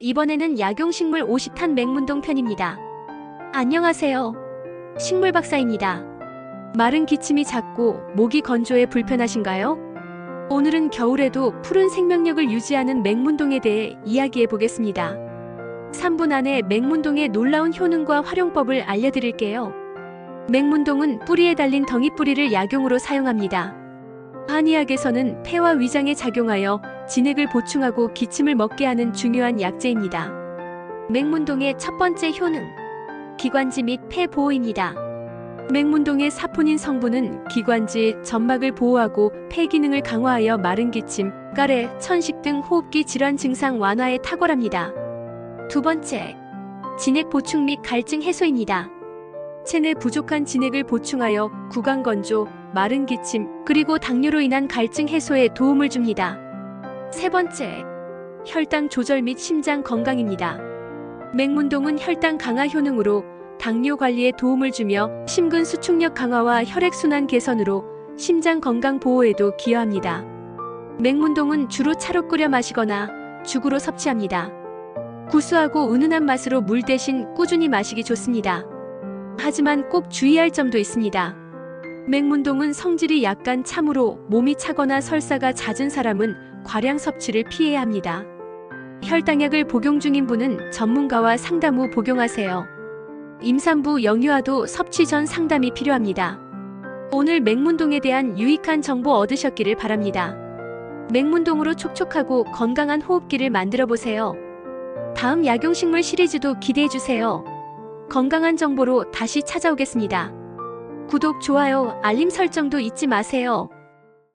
이번에는 약용식물 50탄 맹문동 편입니다. 안녕하세요. 식물 박사입니다. 마른 기침이 잦고 목이 건조해 불편하신가요? 오늘은 겨울에도 푸른 생명력을 유지하는 맹문동에 대해 이야기해 보겠습니다. 3분 안에 맹문동의 놀라운 효능과 활용법을 알려드릴게요. 맹문동은 뿌리에 달린 덩이뿌리를 약용으로 사용합니다. 한의학에서는 폐와 위장에 작용하여 진액을 보충하고 기침을 먹게 하는 중요한 약재입니다. 맹문동의 첫 번째 효능, 기관지 및 폐 보호입니다. 맹문동의 사포닌 성분은 기관지, 점막을 보호하고 폐 기능을 강화하여 마른 기침, 가래, 천식 등 호흡기 질환 증상 완화에 탁월합니다. 두 번째, 진액 보충 및 갈증 해소입니다. 체내 부족한 진액을 보충하여 구강 건조, 마른 기침, 그리고 당뇨로 인한 갈증 해소에 도움을 줍니다. 세 번째, 혈당 조절 및 심장 건강입니다. 맹문동은 혈당 강화 효능으로 당뇨 관리에 도움을 주며 심근 수축력 강화와 혈액순환 개선으로 심장 건강 보호에도 기여합니다. 맹문동은 주로 차로 끓여 마시거나 죽으로 섭취합니다. 구수하고 은은한 맛으로 물 대신 꾸준히 마시기 좋습니다. 하지만 꼭 주의할 점도 있습니다. 맹문동은 성질이 약간 참으로 몸이 차거나 설사가 잦은 사람은 과량 섭취를 피해야 합니다. 혈당약을 복용 중인 분은 전문가와 상담 후 복용하세요. 임산부 영유아도 섭취 전 상담이 필요합니다. 오늘 맹문동에 대한 유익한 정보 얻으셨기를 바랍니다. 맹문동으로 촉촉하고 건강한 호흡기를 만들어 보세요. 다음 약용식물 시리즈도 기대해 주세요. 건강한 정보로 다시 찾아오겠습니다. 구독, 좋아요, 알림 설정도 잊지 마세요.